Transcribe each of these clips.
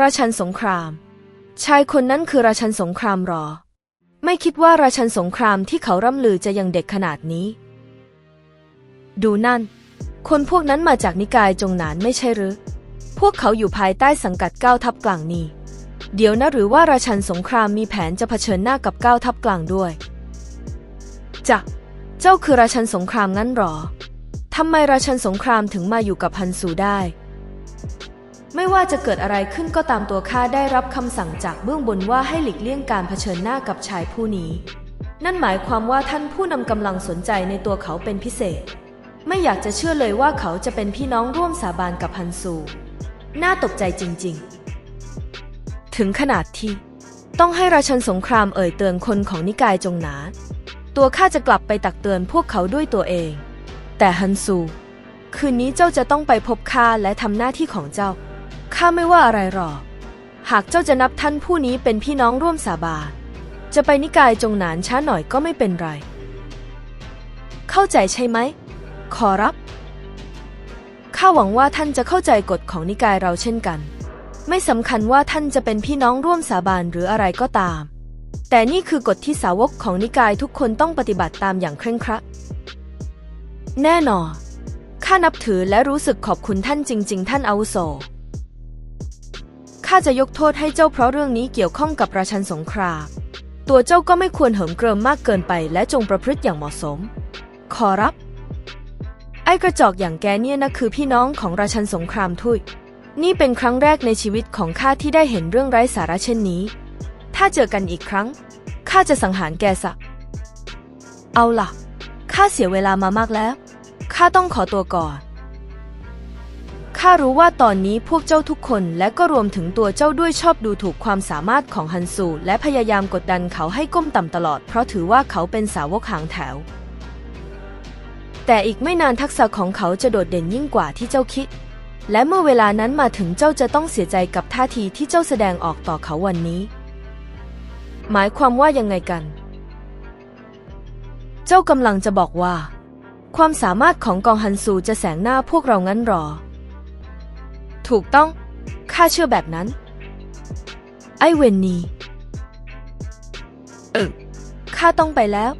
ราชันสงคราม ชายคนนั้นคือราชันสงครามหรอ ไม่คิดว่าราชันสงครามที่เขาร่ำลือจะยังเด็กขนาดนี้ ดูนั่น คนพวกนั้นมาจากนิกายจงหนานไม่ใช่หรือ พวกเขาอยู่ภายใต้สังกัดก้าทัพกลางนี่เดี๋ยวนะหรือว่าราชันสงครามมีแผนจะเผชิญหน้ากับก้าทัพกลางด้วยจะเจ้าคือราชันสงครามงั้นหรอทำไมราชันสงครามถึงมาอยู่กับฮันซูได้ ไม่ว่าจะเกิดอะไรขึ้นก็ตามตัวข้าได้รับคำสั่งจากเบื้องบนว่าให้หลีกเลี่ยงการเผชิญหน้ากับชายผู้นี้ นั่นหมายความว่าท่านผู้นำกำลังสนใจในตัวเขาเป็นพิเศษ ไม่อยากจะเชื่อเลยว่าเขาจะเป็นพี่น้องร่วมสาบานกับฮันซู น่าตกใจจริง ๆ ถึงขนาดที่ ต้องให้ราชันสงครามเอ่ยเตือนคนของนิกายจงหนา ตัวข้าจะกลับไปตักเตือนพวกเขาด้วยตัวเอง แต่ฮันซู คืนนี้เจ้าจะต้องไปพบข้าและทำหน้าที่ของเจ้า ข้าไม่ว่าอะไรหรอก หากเจ้าจะนับท่านผู้นี้เป็นพี่น้องร่วมสาบานจะไปนิกายจงหนานช้าหน่อยก็ไม่เป็นไร เข้าใจใช่ไหม ขอรับ ข้าหวังว่าท่านจะเข้าใจกฎของนิกายเราเช่นกัน ไม่สำคัญว่าท่านจะเป็นพี่น้องร่วมสาบานหรืออะไรก็ตาม แต่นี่คือกฎที่สาวกของนิกายทุกคนต้องปฏิบัติตามอย่างเคร่งครัด แน่นอน ข้านับถือและรู้สึกขอบคุณท่านจริง ๆ ท่านอาวุโส ข้าจะยกโทษให้เจ้าเพราะเรื่องนี้เกี่ยวข้องกับราชันสงครามตัวเจ้าก็ไม่ควรเหิมเกริมมากเกินไปและจงประพฤติอย่างเหมาะสม ขอรับ ไอ้กระจอกอย่างแกเนี่ยนะคือพี่น้องของราชันสงครามทุย นี่เป็นครั้งแรกในชีวิตของข้าที่ได้เห็นเรื่องไร้สาระเช่นนี้ ถ้าเจอกันอีกครั้งข้าจะสังหารแกซะ เอาล่ะข้าเสียเวลามามากแล้วข้าต้องขอตัวก่อน ข้ารู้ว่าตอนนี้พวกเจ้าทุกคนและก็รวมถึงตัวเจ้าด้วยชอบดูถูกความสามารถของฮันซูและพยายามกดดันเขาให้ก้มต่ำตลอด เพราะถือว่าเขาเป็นสาวกหางแถว แต่อีกไม่นานทักษะของเขาจะโดดเด่นยิ่งกว่าที่เจ้าคิด และเมื่อเวลานั้นมาถึงเจ้าจะต้องเสียใจกับท่าทีที่เจ้าแสดงออกต่อเขาวันนี้ หมายความว่ายังไงกัน เจ้ากำลังจะบอกว่า ความสามารถของกองฮันซูจะแสงหน้าพวกเรางั้นหรอ ถูกต้อง ข้าเชื่อแบบนั้น ไอเวนนีเออข้าต้องไปแล้ว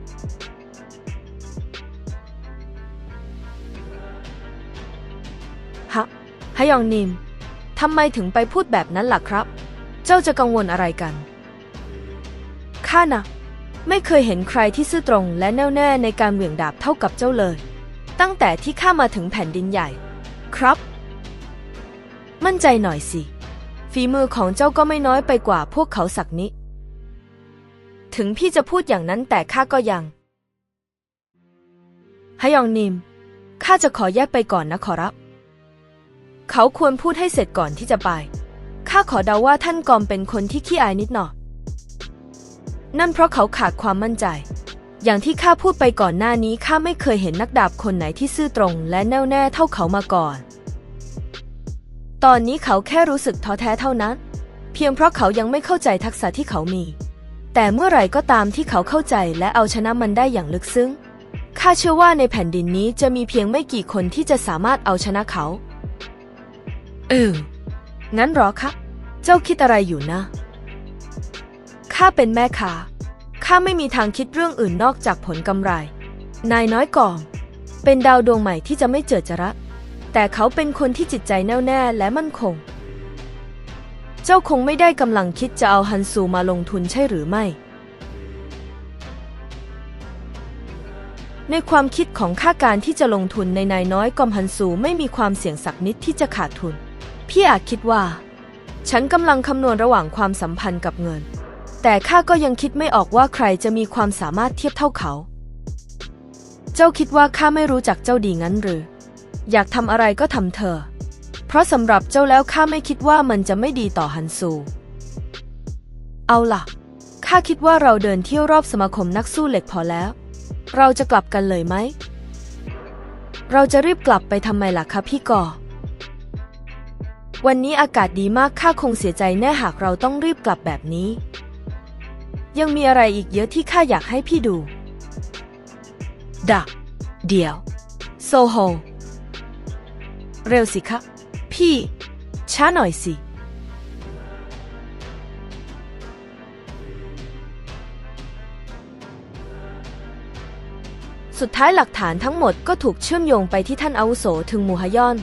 ฮะฮยองนิมทำไมถึงไปพูดแบบนั้นล่ะครับ เจ้าจะกังวลอะไรกัน ข้านะ ไม่เคยเห็นใครที่ซื่อตรงและแน่วแน่ในการเหวี่ยงดาบเท่ากับเจ้าเลย ตั้งแต่ที่ข้ามาถึงแผ่นดินใหญ่ ครับ มั่นใจหน่อยสิ ฝีมือของเจ้าก็ไม่น้อยไปกว่าพวกเขาสักนิดถึงพี่จะพูดอย่างนั้นแต่ข้าก็ยังฮยองนิม ข้าจะขอแยกไปก่อนนะขอรับ เขาควรพูดให้เสร็จก่อนที่จะไป ข้าขอเดาว่าท่านกอมเป็นคนที่ขี้อายนิดหน่อย นั่นเพราะเขาขาดความมั่นใจ อย่างที่ข้าพูดไปก่อนหน้านี้ข้าไม่เคยเห็นนักดาบคนไหนที่ซื่อตรง และแน่วแน่เท่าเขามาก่อน ตอนนี้เขาแค่รู้สึกท้อแท้เท่านั้น เพียงเพราะเขายังไม่เข้าใจทักษะที่เขามี แต่เมื่อไหร่ก็ตามที่เขาเข้าใจและเอาชนะมันได้อย่างลึกซึ้งข้าเชื่อว่าในแผ่นดินนี้จะมีเพียงไม่กี่คนที่จะสามารถเอาชนะเขา เออ งั้นหรอคะ เจ้าคิดอะไรอยู่นะ ข้าเป็นแม่ค้าข้าไม่มีทางคิดเรื่องอื่นนอกจากผลกำไร นายน้อยก่อมเป็นดาวดวงใหม่ที่จะไม่เจิดจรัส แต่เขาเป็นคนที่จิตใจแน่วแน่และมั่นคง เจ้าคงไม่ได้กำลังคิดจะเอาฮันซูมาลงทุนใช่หรือไม่ ในความคิดของข้าการที่จะลงทุนในนายน้อยกอมฮันซูไม่มีความเสี่ยงสักนิดที่จะขาดทุน พี่อาจคิดว่า ฉันกำลังคำนวณระหว่างความสัมพันธ์กับเงิน แต่ข้าก็ยังคิดไม่ออกว่าใครจะมีความสามารถเทียบเท่าเขา เจ้าคิดว่าข้าไม่รู้จักเจ้าดีงั้นหรือ อยากทำอะไรก็ทำเถอเพราะสำหรับเจ้าแล้วข้าไม่คิดว่ามันจะไม่ดีต่อฮันซู เอาล่ะ ข้าคิดว่าเราเดินเที่ยวรอบสมาคมนักสู้เหล็กพอแล้ว เราจะกลับกันเลยไหม เราจะรีบกลับไปทำไมล่ะคะพี่กอวันนี้อากาศดีมากข้าคงเสียใจแน่หากเราต้องรีบกลับแบบนี้ ยังมีอะไรอีกเยอะที่ข้าอยากให้พี่ดู ดัก เดี๋ยว โซโฮ เร็วสิคะ พี่ ช้าหน่อยสิ สุดท้ายหลักฐานทั้งหมดก็ถูกเชื่อมโยงไปที่ท่านอาวุโสถึงมูฮยอน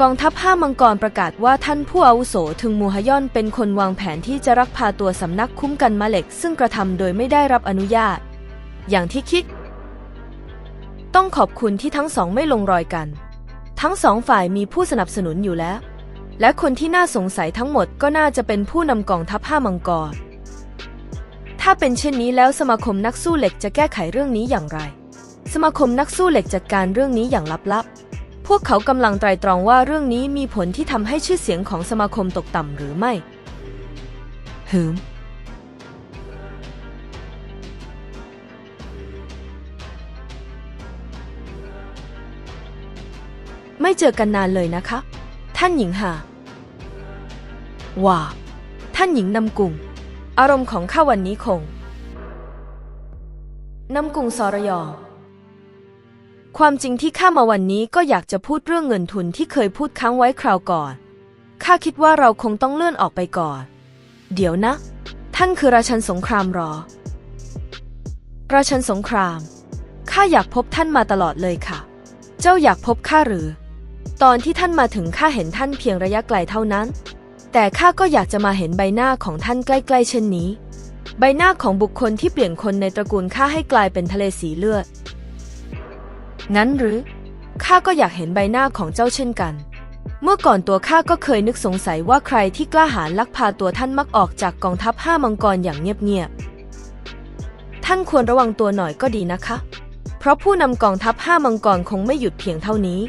กองทัพห้ามังกรประกาศว่าท่านผู้อาวุโสถึงมูฮยอนเป็นคนวางแผนที่จะรักพาตัวสำนักคุ้มกันมาเล็ก ซึ่งกระทำโดยไม่ได้รับอนุญาต อย่างที่คิด ต้องขอบคุณที่ทั้งสองไม่ลงรอยกัน ทั้งสองฝ่ายมีผู้สนับสนุนอยู่แล้ว และคนที่น่าสงสัยทั้งหมดก็น่าจะเป็นผู้นำกองทัพห้ามังกร ถ้าเป็นเช่นนี้แล้วสมาคมนักสู้เหล็กจะแก้ไขเรื่องนี้อย่างไร สมาคมนักสู้เหล็กจัดการเรื่องนี้อย่างลับๆ พวกเขากำลังไตรตรองว่าเรื่องนี้มีผลที่ทำให้ชื่อเสียงของสมาคมตกต่ำหรือไม่หืม ไม่เจอกันนานเลยนะคะ ท่านหญิงหาว่า ท่านหญิงนำกุงอารมณ์ของข้าวันนี้คงนำกุงสรยองความจริงที่ข้ามาวันนี้ก็อยากจะพูดเรื่องเงินทุนที่เคยพูดค้างไว้คราวก่อน ข้าคิดว่าเราคงต้องเลื่อนออกไปก่อน เดี๋ยวนะ ท่านคือราชันสงครามหรอ ราชันสงคราม ข้าอยากพบท่านมาตลอดเลยค่ะ เจ้าอยากพบข้าหรือ ตอนที่ท่านมาถึงข้าเห็นท่านเพียงระยะไกลเท่านั้น แต่ข้าก็อยากจะมาเห็นใบหน้าของท่านใกล้ๆเช่นนี้ ใบหน้าของบุคคลที่เปลี่ยนคนในตระกูลข้าให้กลายเป็นทะเลสีเลือดงั้นหรือข้าก็อยากเห็นใบหน้าของเจ้าเช่นกัน เมื่อก่อนตัวข้าก็เคยนึกสงสัยว่าใครที่กล้าหาญลักพาตัวท่านมักออกจากกองทัพห้ามังกรอย่างเงียบๆ ท่านควรระวังตัวหน่อยก็ดีนะคะ เพราะผู้นำกองทัพห้ามังกรคงไม่หยุดเพียงเท่านี้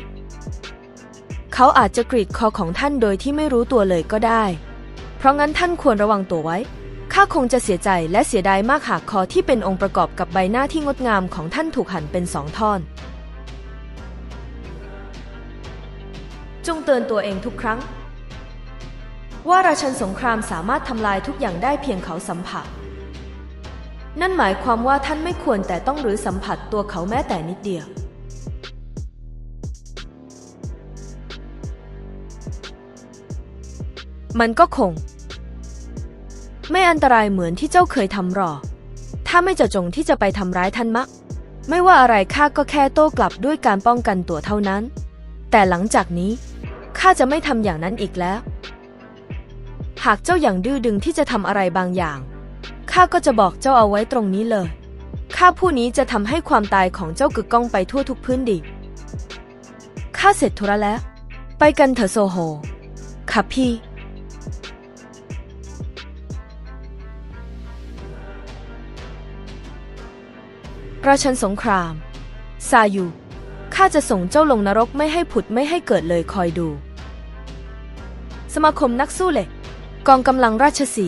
เขาอาจจะกรีดคอของท่านโดยที่ไม่รู้ตัวเลยก็ได้ เพราะงั้นท่านควรระวังตัวไว้ ข้าคงจะเสียใจและเสียดายมากหากคอที่เป็นองค์ประกอบกับใบหน้าที่งดงามของท่านถูกหั่นเป็นสองท่อน จงเตือนตัวเองทุกครั้ง ว่าราชันสงครามสามารถทำลายทุกอย่างได้เพียงเขาสัมผัส นั่นหมายความว่าท่านไม่ควรแต่ต้องหรือสัมผัสตัวเขาแม้แต่นิดเดียว มันก็คง ไม่อันตรายเหมือนที่เจ้าเคยทำหรอก ถ้าไม่จะจงที่จะไปทำร้ายท่านมะไม่ว่าอะไรข้าก็แค่โต้กลับด้วยการป้องกันตัวเท่านั้น แต่หลังจากนี้ข้าจะไม่ทำอย่างนั้นอีกแล้ว หากเจ้าอย่างดื้อดึงที่จะทำอะไรบางอย่างข้าก็จะบอกเจ้าเอาไว้ตรงนี้เลย ข้าผู้นี้จะทำให้ความตายของเจ้ากึกก้องไปทั่วทุกพื้นดินข้าเสร็จธุระแล้ว ไปกันเถอะโซโฮค่ะพี่ ราชันสงคราม ซายูข้าจะส่งเจ้าลงนรกไม่ให้ผุดไม่ให้เกิดเลยคอยดู สมาคมนักสู้เหล็ก กองกำลังราชสี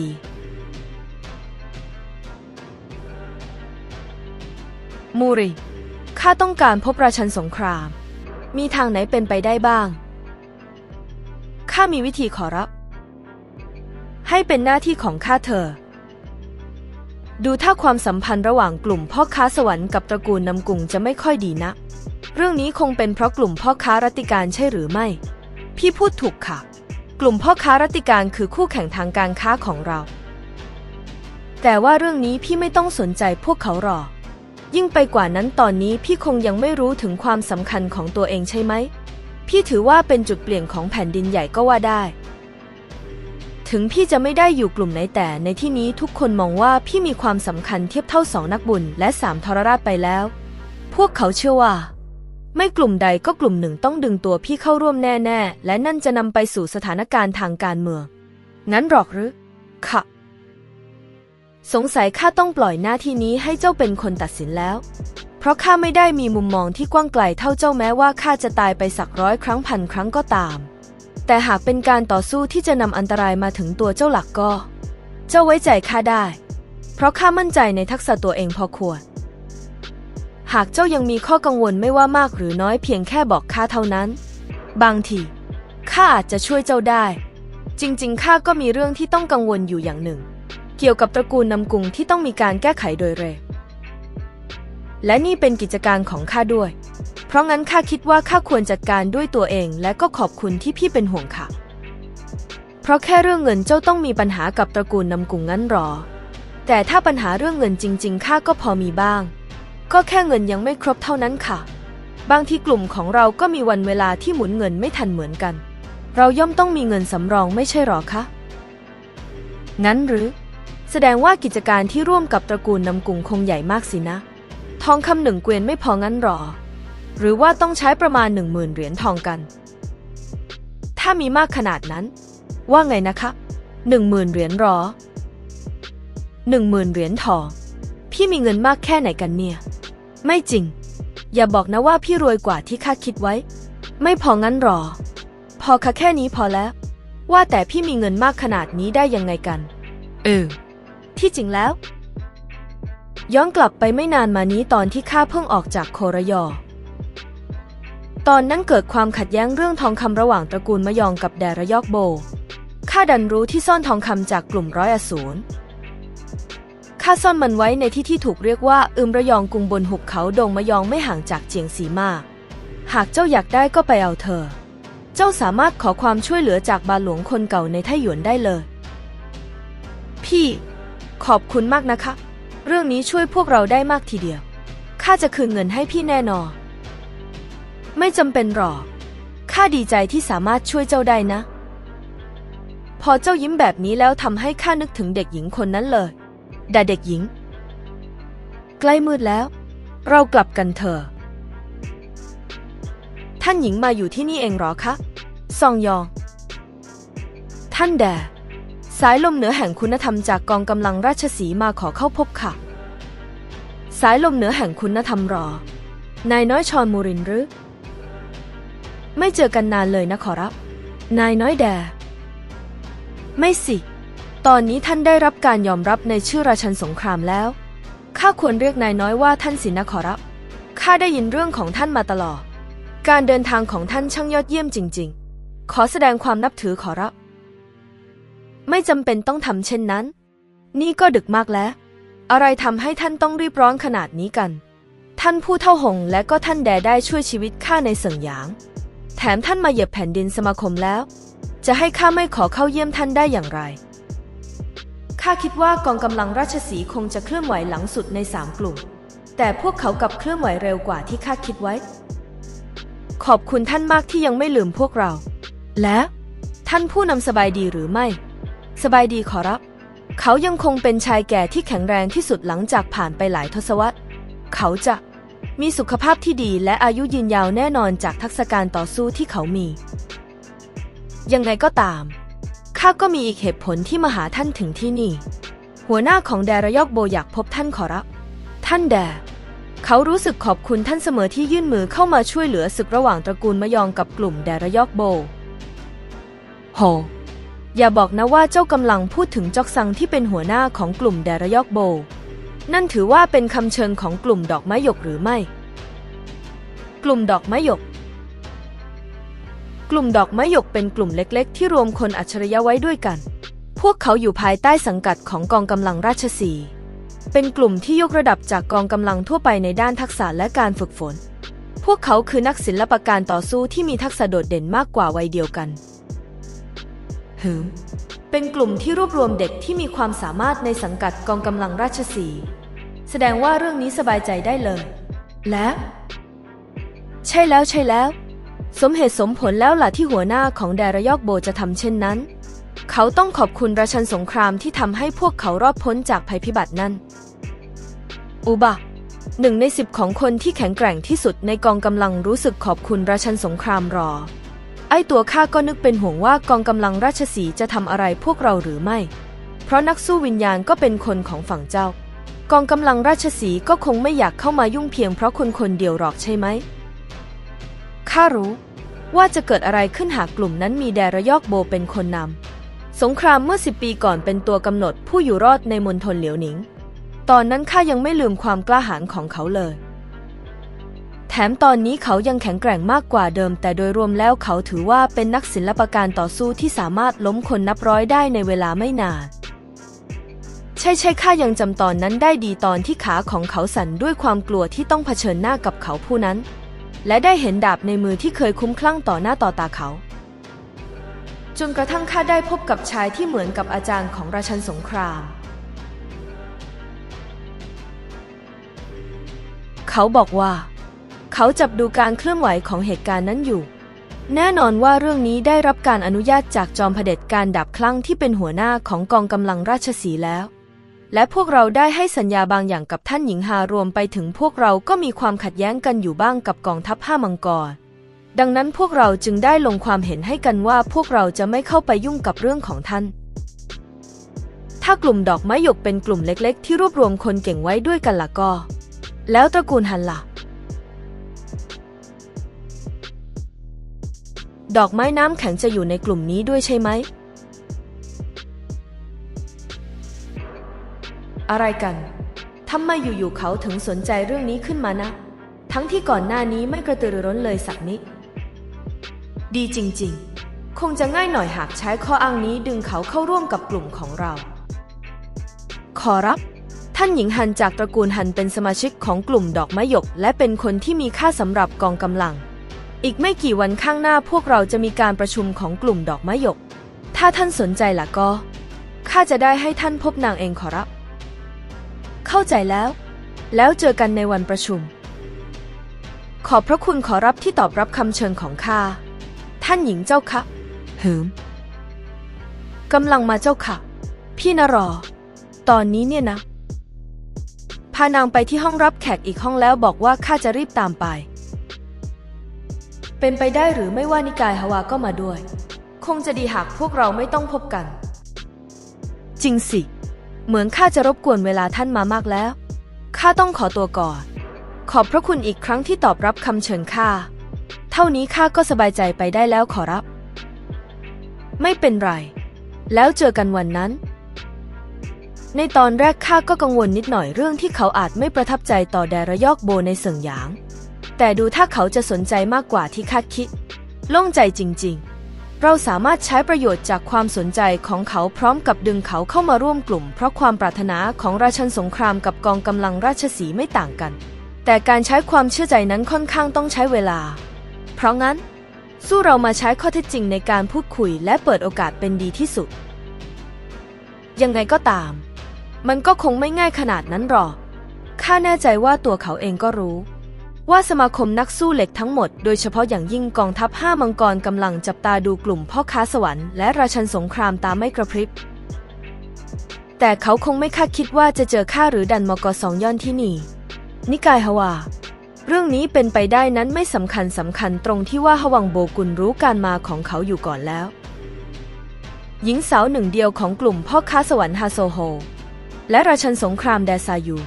มูริ ข้าต้องการพบราชันสงคราม มีทางไหนเป็นไปได้บ้าง ข้ามีวิธีขอรับ ให้เป็นหน้าที่ของข้าเธอ ดูถ้าความสัมพันธ์ระหว่างกลุ่มพ่อค้าสวรรค์กับตระกูลนำกุงจะไม่ค่อยดีนะ เรื่องนี้คงเป็นเพราะกลุ่มพ่อค้ารัติการใช่หรือไม่ พี่พูดถูกค่ะ กลุ่มพ่อค้ารัตติการคือคู่แข่งทางการค้าของเรา แต่ว่าเรื่องนี้พี่ไม่ต้องสนใจพวกเขาหรอกยิ่งไปกว่านั้นตอนนี้พี่คงยังไม่รู้ถึงความสำคัญของตัวเองใช่ไหม พี่ถือว่าเป็นจุดเปลี่ยนของแผ่นดินใหญ่ก็ว่าได้ ถึงพี่จะไม่ได้อยู่กลุ่มไหนแต่ในที่นี้ทุกคนมองว่าพี่มีความสำคัญเทียบเท่าสองนักบุญและสามทรราชไปแล้ว พวกเขาเชื่อว่า ไม่กลุ่มใดก็กลุ่มหนึ่งต้องดึงตัวพี่เข้าร่วมแน่ๆ และนั่นจะนำไปสู่สถานการณ์ทางการเมือง งั้นหรอกหรือ ค่ะ สงสัยข้าต้องปล่อยหน้าที่นี้ให้เจ้าเป็นคนตัดสินแล้ว เพราะข้าไม่ได้มีมุมมองที่กว้างไกลเท่าเจ้าแม้ว่าข้าจะตายไปสักร้อยครั้งพันครั้งก็ตาม แต่หากเป็นการต่อสู้ที่จะนำอันตรายมาถึงตัวเจ้าหลักก็ เจ้าไว้ใจข้าได้ เพราะข้ามั่นใจในทักษะตัวเองพอควร หากเจ้ายังมีข้อกังวลไม่ว่ามากหรือน้อยเพียงแค่บอกข้าเท่านั้น บางทีข้าอาจจะช่วยเจ้าได้ จริงๆข้าก็มีเรื่องที่ต้องกังวลอยู่อย่างหนึ่ง เกี่ยวกับตระกูลนำกุงที่ต้องมีการแก้ไขโดยเร็วและนี่เป็นกิจการของข้าด้วย เพราะงั้นข้าคิดว่าข้าควรจัดการด้วยตัวเอง และก็ขอบคุณที่พี่เป็นห่วงค่ะ เพราะแค่เรื่องเงินเจ้าต้องมีปัญหากับตระกูลนำกุงงั้นหรอ แต่ถ้าปัญหาเรื่องเงินจริง ๆข้าก็พอมีบ้าง ก็แค่เงินยังไม่ครบเท่านั้นค่ะ บางทีกลุ่มของเราก็มีวันเวลาที่หมุนเงินไม่ทันเหมือนกัน เราย่อมต้องมีเงินสำรองไม่ใช่หรอคะงั้นหรือ แสดงว่ากิจการที่ร่วมกับตระกูลนำกุงคงใหญ่มากสินะ ทองคำหนึ่งเกวียนไม่พองั้นหรอ หรือว่าต้องใช้ประมาณหนึ่งหมื่นเหรียญทองกัน ถ้ามีมากขนาดนั้น ว่าไงนะคะหนึ่งหมื่นเหรียญหรอหนึ่งหมื่นเหรียญทอง พี่มีเงินมากแค่ไหนกันเนี่ย ไม่จริง อย่าบอกนะว่าพี่รวยกว่าที่ข้าคิดไว้ ไม่พองั้นหรอ พอค่ะแค่นี้พอแล้ว ว่าแต่พี่มีเงินมากขนาดนี้ได้ยังไงกัน เออ ที่จริงแล้ว ย้อนกลับไปไม่นานมานี้ตอนที่ข้าเพิ่งออกจากโคระยอ ตอนนั้นเกิดความขัดแย้งเรื่องทองคำระหว่างตระกูลมะยองกับแดระยอกโบ ข้าดันรู้ที่ซ่อนทองคำจากกลุ่มร้อยอสูร ข้าซ่อนมันไว้ในที่ที่ถูกเรียกว่าอึมระยองกุงบนหุบเขาดงมะยองไม่ห่างจากเจียงสีมาก หากเจ้าอยากได้ก็ไปเอาเธอ เจ้าสามารถขอความช่วยเหลือจากบาหลวงคนเก่าในไทหยวนได้เลย พี่ ขอบคุณมากนะคะ เรื่องนี้ช่วยพวกเราได้มากทีเดียว ข้าจะคืนเงินให้พี่แน่นอน ไม่จำเป็นหรอก ข้าดีใจที่สามารถช่วยเจ้าได้นะ พอเจ้ายิ้มแบบนี้แล้วทำให้ข้านึกถึงเด็กหญิงคนนั้นเลยด่าเด็กหญิง ใกล้มืดแล้ว เรากลับกันเถอะ ท่านหญิงมาอยู่ที่นี่เองหรอคะ ซองยอง ท่านแดสายลมเหนือแห่งคุณธรรมจากกองกำลังราชสีมาขอเข้าพบค่ะ สายลมเหนือแห่งคุณธรรมรอ นายน้อยชอนมูรินหรือ ไม่เจอกันนานเลยนะขอรับ นายน้อยแด ไม่สิ ตอนนี้ท่านได้รับการยอมรับในชื่อราชันสงครามแล้ว ข้าควรเรียกนายน้อยว่าท่านสินะขอรับ ข้าได้ยินเรื่องของท่านมาตลอด การเดินทางของท่านช่างยอดเยี่ยมจริง ๆ ขอแสดงความนับถือขอรับ ไม่จำเป็นต้องทำเช่นนั้น นี่ก็ดึกมากแล้ว อะไรทำให้ท่านต้องรีบร้อนขนาดนี้กัน ท่านผู้เท่าหงและก็ท่านแดได้ช่วยชีวิตข้าในเสิงหยาง แถมท่านมาเหยียบแผ่นดินสมาคมแล้ว จะให้ข้าไม่ขอเข้าเยี่ยมท่านได้อย่างไร ข้าคิดว่ากองกำลังราชสีคงจะเคลื่อนไหวหลังสุดในสามกลุ่ม แต่พวกเขากลับเคลื่อนไหวเร็วกว่าที่ข้าคิดไว้ ขอบคุณท่านมากที่ยังไม่ลืมพวกเรา และท่านผู้นำสบายดีหรือไม่ สบายดีขอรับ เขายังคงเป็นชายแก่ที่แข็งแรงที่สุดหลังจากผ่านไปหลายทศวรรษ เขาจะ มีสุขภาพที่ดีและอายุยืนยาวแน่นอนจากทักษะการต่อสู้ที่เขามี ยังไงก็ตาม ข้าก็มีอีกเหตุผลที่มาหาท่านถึงที่นี่ หัวหน้าของแดระยอกโบอยากพบท่านขอรับ ท่านแด เขารู้สึกขอบคุณท่านเสมอที่ยื่นมือเข้ามาช่วยเหลือศึกระหว่างตระกูลมะยองกับกลุ่มแดระยอกโบโหอย่าบอกนะว่าเจ้ากำลังพูดถึงจอกซังที่เป็นหัวหน้าของกลุ่มแดระยอกโบ นั่นถือว่าเป็นคำเชิญของกลุ่มดอกไม้หยกหรือไม่ กลุ่มดอกไม้หยก กลุ่มดอกไม้หยกเป็นกลุ่มเล็กๆ ที่รวมคนอัจฉริยะไว้ด้วยกัน พวกเขาอยู่ภายใต้สังกัดของกองกำลังราชสีเป็นกลุ่มที่ยกระดับจากกองกำลังทั่วไปในด้านทักษะและการฝึกฝน พวกเขาคือนักศิลปการต่อสู้ที่มีทักษะโดดเด่นมากกว่าวัยเดียวกันหืมเป็นกลุ่มที่รวบรวมเด็กที่มีความสามารถในสังกัดกองกำลังราชสี แสดงว่าเรื่องนี้สบายใจได้เลย และใช่แล้วใช่แล้ว สมเหตุสมผลแล้วล่ะที่หัวหน้าของแดรยอกโบจะทำเช่นนั้น เขาต้องขอบคุณราชันสงครามที่ทำให้พวกเขารอดพ้นจากภัยพิบัตินั้น อุบะหนึ่งในสิบของคนที่แข็งแกร่งที่สุดในกองกำลังรู้สึกขอบคุณราชันสงครามรอ ไอตัวข้าก็นึกเป็นห่วงว่ากองกำลังราชสีจะทำอะไรพวกเราหรือไม่ เพราะนักสู้วิญญาณก็เป็นคนของฝั่งเจ้า กองกำลังราชสีก็คงไม่อยากเข้ามายุ่งเพียงเพราะคนคนเดียวหรอกใช่ไหม ข้ารู้ ว่าจะเกิดอะไรขึ้นหากกลุ่มนั้นมีแดระยอกโบเป็นคนนำ สงครามเมื่อสิบปีก่อนเป็นตัวกำหนดผู้อยู่รอดในมณฑลเหลียวหนิง ตอนนั้นข้ายังไม่ลืมความกล้าหาญของเขาเลย แถมตอนนี้เขายังแข็งแกร่งมากกว่าเดิม แต่โดยรวมแล้วเขาถือว่าเป็นนักศิลปการต่อสู้ที่สามารถล้มคนนับร้อยได้ในเวลาไม่นาน ใช่ใช่ข้ายังจำตอนนั้นได้ดีตอนที่ขาของเขาสั่นด้วยความกลัวที่ต้องเผชิญหน้ากับเขาผู้นั้น และได้เห็นดาบในมือที่เคยคุ้มคลั่งต่อหน้าต่อตาเขา จนกระทั่งข้าได้พบกับชายที่เหมือนกับอาจารย์ของราชันสงคราม เขาบอกว่า เขาจับดูการเคลื่อนไหวของเหตุการณ์นั้นอยู่ แน่นอนว่าเรื่องนี้ได้รับการอนุญาตจากจอมเผด็จการดับคลั่งที่เป็นหัวหน้าของกองกำลังราชสีแล้ว และพวกเราได้ให้สัญญาบางอย่างกับท่านหญิงฮารวมไปถึงพวกเราก็มีความขัดแย้งกันอยู่บ้างกับกองทัพห้ามังกร ดังนั้นพวกเราจึงได้ลงความเห็นให้กันว่าพวกเราจะไม่เข้าไปยุ่งกับเรื่องของท่าน ถ้ากลุ่มดอกไม้หยกเป็นกลุ่มเล็กๆ ที่รวบรวมคนเก่งไว้ด้วยกันล่ะก็ แล้วตระกูลฮันล่ะดอกไม้น้ำแข็งจะอยู่ในกลุ่มนี้ด้วยใช่ไหม อะไรกันทำไมอยู่ๆเขาถึงสนใจเรื่องนี้ขึ้นมานะ ทั้งที่ก่อนหน้านี้ไม่กระตือรือร้นเลยสักนิด ดีจริงๆ คงจะง่ายหน่อยหากใช้ข้ออ้างนี้ดึงเขาเข้าร่วมกับกลุ่มของเรา ขอรับ ท่านหญิงฮันจากตระกูลฮันเป็นสมาชิกของกลุ่มดอกไม้หยก และเป็นคนที่มีค่าสำหรับกองกำลัง อีกไม่กี่วันข้างหน้าพวกเราจะมีการประชุมของกลุ่มดอกไม้หยก ถ้าท่านสนใจล่ะก็ข้าจะได้ให้ท่านพบนางเองขอรับ เข้าใจแล้ว แล้วเจอกันในวันประชุม ขอบพระคุณขอรับที่ตอบรับคำเชิญของข้า ท่านหญิงเจ้าค่ะหืมกำลังมาเจ้าค่ะ พี่นรอ ตอนนี้เนี่ยนะ พานางไปที่ห้องรับแขกอีกห้องแล้วบอกว่าข้าจะรีบตามไป เป็นไปได้หรือไม่ว่านิกายฮาวาก็มาด้วย คงจะดีหากพวกเราไม่ต้องพบกัน จริงสิ เหมือนข้าจะรบกวนเวลาท่านมามากแล้ว ข้าต้องขอตัวก่อน ขอบพระคุณอีกครั้งที่ตอบรับคำเชิญข้า เท่านี้ข้าก็สบายใจไปได้แล้วขอรับ ไม่เป็นไร แล้วเจอกันวันนั้น ในตอนแรกข้าก็กังวลนิดหน่อยเรื่องที่เขาอาจไม่ประทับใจต่อแดระยอกโบในเสิงหยาง แต่ดูถ้าเขาจะสนใจมากกว่าที่คาดคิด โล่งใจจริง ๆ เราสามารถใช้ประโยชน์จากความสนใจของเขาพร้อมกับดึงเขาเข้ามาร่วมกลุ่ม เพราะความปรารถนาของราชันสงครามกับกองกำลังราชสีไม่ต่างกัน แต่การใช้ความเชื่อใจนั้นค่อนข้างต้องใช้เวลา เพราะงั้น สู้เรามาใช้ข้อเท็จจริงในการพูดคุยและเปิดโอกาสเป็นดีที่สุด ยังไงก็ตาม มันก็คงไม่ง่ายขนาดนั้นหรอกข้าแน่ใจว่าตัวเขาเองก็รู้ ว่าสมาคมนักสู้เหล็กทั้งหมด โดยเฉพาะอย่างยิ่งกองทัพห้ามังกรกำลังจับตาดูกลุ่มพ่อค้าสวรรค์และราชันสงครามตามไม่กระพริบ แต่เขาคงไม่คาดคิดว่าจะเจอข้าหรือดันมกสองย่อนที่นี่ นิกายฮวา เรื่องนี้เป็นไปได้นั้นไม่สำคัญสำคัญตรงที่ว่าฮวังโบกุลรู้การมาของเขาอยู่ก่อนแล้ว หญิงสาวหนึ่งเดียวของกลุ่มพ่อค้าสวรรค์ฮาโซโฮและราชันสงครามแดซายู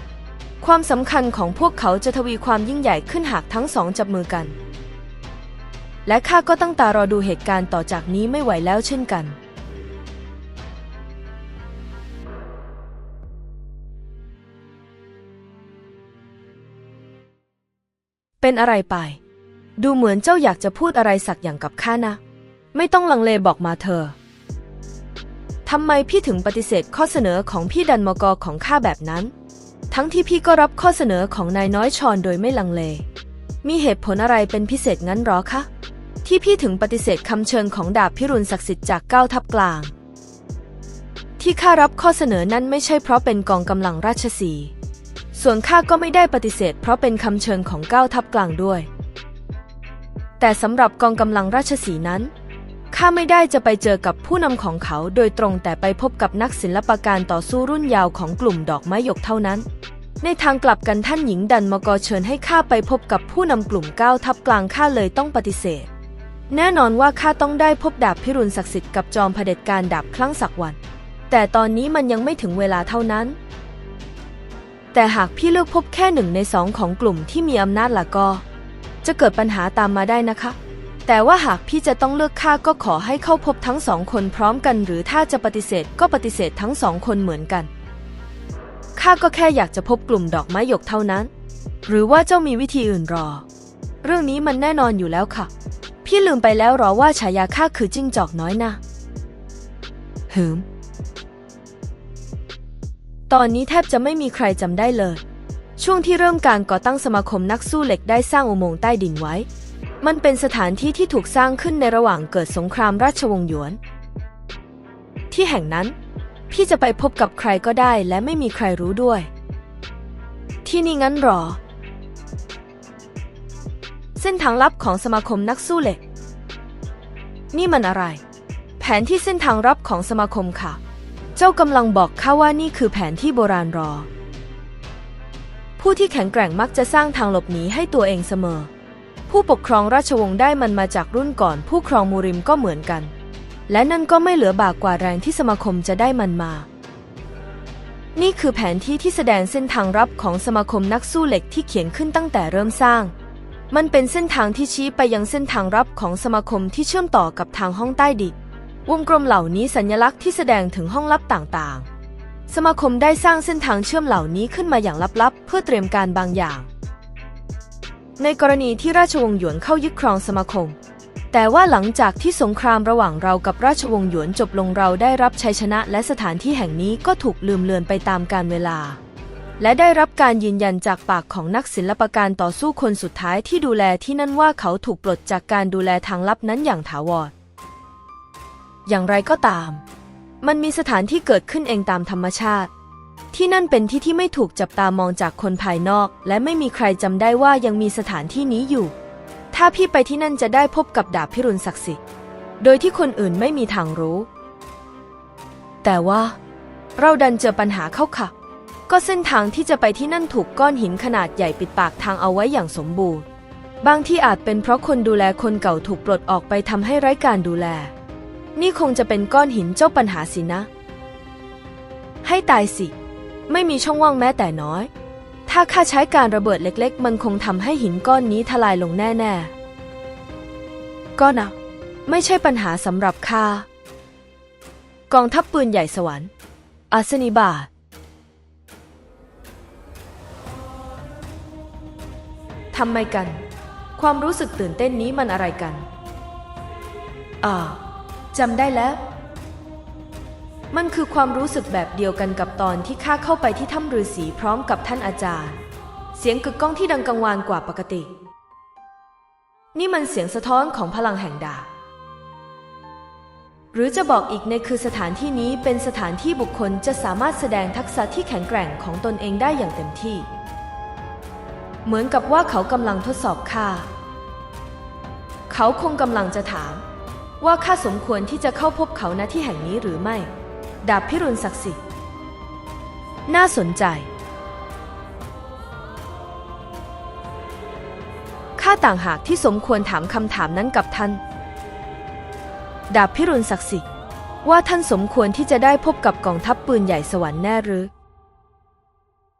ความสำคัญของพวกเขาจะทวีความยิ่งใหญ่ขึ้นหากทั้งสองจับมือกัน และข้าก็ตั้งตารอดูเหตุการณ์ต่อจากนี้ไม่ไหวแล้วเช่นกันเป็นอะไรไป ดูเหมือนเจ้าอยากจะพูดอะไรสักอย่างกับข้านะ ไม่ต้องลังเลบอกมาเธอ ทำไมพี่ถึงปฏิเสธข้อเสนอของพี่ดันมกอของข้าแบบนั้น ทั้งที่พี่ก็รับข้อเสนอของนายน้อยชอนโดยไม่ลังเล มีเหตุผลอะไรเป็นพิเศษงั้นหรอคะ ที่พี่ถึงปฏิเสธคำเชิญของดาบพิรุณศักดิ์สิทธิ์จากเก้าทัพกลาง ที่ข้ารับข้อเสนอนั้นไม่ใช่เพราะเป็นกองกำลังราชสี ส่วนข้าก็ไม่ได้ปฏิเสธ เพราะเป็นคำเชิญของเก้าทัพกลางด้วย แต่สำหรับกองกำลังราชสีนั้น ข้าไม่ได้จะไปเจอกับผู้นำของเขาโดยตรงแต่ไปพบกับนักศิลปการต่อสู้รุ่นยาวของกลุ่มดอกไม้หยกเท่านั้น ในทางกลับกันท่านหญิงดันมกเชิญให้ข้าไปพบกับผู้นำกลุ่มเก้าทัพกลางข้าเลยต้องปฏิเสธ แน่นอนว่าข้าต้องได้พบดาบพิรุณศักดิ์สิทธิ์กับจอมเผด็จการดาบคลั่งศักวัน แต่ตอนนี้มันยังไม่ถึงเวลาเท่านั้น แต่หากพี่เลือกพบแค่หนึ่งในสองของกลุ่มที่มีอำนาจล่ะก็ จะเกิดปัญหาตามมาได้นะคะ แต่ว่าหากพี่จะต้องเลือกข้าก็ขอให้เข้าพบทั้งสองคนพร้อมกัน หรือถ้าจะปฏิเสธก็ปฏิเสธทั้งสองคนเหมือนกันข้าก็แค่อยากจะพบกลุ่มดอกไม้หยกเท่านั้น หรือว่าเจ้ามีวิธีอื่นรอ เรื่องนี้มันแน่นอนอยู่แล้วค่ะ พี่ลืมไปแล้วหรอว่าฉายาข้าคือจิ้งจอกน้อยนะหืม ตอนนี้แทบจะไม่มีใครจำได้เลย ช่วงที่เริ่มการก่อตั้งสมาคมนักสู้เหล็กได้สร้างอุโมงค์ใต้ดินไว้ มันเป็นสถานที่ที่ถูกสร้างขึ้นในระหว่างเกิดสงครามราชวงศ์หยวน ที่แห่งนั้น พี่จะไปพบกับใครก็ได้และไม่มีใครรู้ด้วย ที่นี่งั้นหรอ เส้นทางลับของสมาคมนักสู้เหล็ก นี่มันอะไร แผนที่เส้นทางลับของสมาคมค่ะ เจ้ากำลังบอกข้าว่านี่คือแผนที่โบราณรอ ผู้ที่แข็งแกร่งมักจะสร้างทางหลบหนีให้ตัวเองเสมอ ผู้ปกครองราชวงศ์ได้มันมาจากรุ่นก่อน ผู้ครองมูริมก็เหมือนกัน และนั่นก็ไม่เหลือบากกว่าแรงที่สมาคมจะได้มันมา นี่คือแผนที่ที่แสดงเส้นทางลับของสมาคมนักสู้เหล็กที่เขียนขึ้นตั้งแต่เริ่มสร้าง มันเป็นเส้นทางที่ชี้ไปยังเส้นทางลับของสมาคมที่เชื่อมต่อกับทางห้องใต้ดินวงกลมเหล่านี้สัญลักษณ์ที่แสดงถึงห้องลับต่างๆ สมาคมได้สร้างเส้นทางเชื่อมเหล่านี้ขึ้นมาอย่างลับๆ เพื่อเตรียมการบางอย่าง ในกรณีที่ราชวงศ์หยวนเข้ายึดครองสมาคม แต่ว่าหลังจากที่สงครามระหว่างเรากับราชวงศ์หยวนจบลงเราได้รับชัยชนะ และสถานที่แห่งนี้ก็ถูกลืมเลือนไปตามกาลเวลา และได้รับการยืนยันจากปากของนักศิลปการต่อสู้คนสุดท้ายที่ดูแลที่นั่นว่าเขาถูกปลดจากการดูแลทางลับนั้นอย่างถาวร อย่างไรก็ตาม มันมีสถานที่เกิดขึ้นเองตามธรรมชาติ ที่นั่นเป็นที่ที่ไม่ถูกจับตามองจากคนภายนอก และไม่มีใครจำได้ว่ายังมีสถานที่นี้อยู่ ถ้าพี่ไปที่นั่นจะได้พบกับดาบพิรุณศักดิ์สิทธิ์ โดยที่คนอื่นไม่มีทางรู้ แต่ว่าเราดันเจอปัญหาเข้าค่ะ ก็เส้นทางที่จะไปที่นั่นถูกก้อนหินขนาดใหญ่ปิดปากทางเอาไว้อย่างสมบูรณ์ บางที่อาจเป็นเพราะคนดูแลคนเก่าถูกปลดออกไปทำให้ไร้การดูแล นี่คงจะเป็นก้อนหินเจ้าปัญหาสินะ ให้ตายสิ ไม่มีช่องว่างแม้แต่น้อย ถ้าข้าใช้การระเบิดเล็ก ๆ มันคงทำให้หินก้อนนี้ทลายลงแน่ๆ ก็นะ ไม่ใช่ปัญหาสำหรับข้ากองทัพปืนใหญ่สวรรค์อาสนิบาทำไมกัน ความรู้สึกตื่นเต้นนี้มันอะไรกัน อ่าจำได้แล้ว มันคือความรู้สึกแบบเดียวกันกับตอนที่ข้าเข้าไปที่ถ้ำฤาษีพร้อมกับท่านอาจารย์ เสียงกึกก้องที่ดังกังวานกว่าปกติ นี่มันเสียงสะท้อนของพลังแห่งดาบหรือจะบอกอีกในคือสถานที่นี้เป็นสถานที่บุคคลจะสามารถแสดงทักษะที่แข็งแกร่งของตนเองได้อย่างเต็มที่ เหมือนกับว่าเขากำลังทดสอบข้าเขาคงกำลังจะถาม ว่าข้าสมควรที่จะเข้าพบเขาณที่แห่งนี้หรือไม่ ดาบพิรุณศักดิ์สิทธิ์ น่าสนใจ ข้าต่างหากที่สมควรถามคำถามนั้นกับท่าน ดาบพิรุณศักดิ์สิทธิ์ ว่าท่านสมควรที่จะได้พบกับกองทัพปืนใหญ่สวรรค์แน่หรือ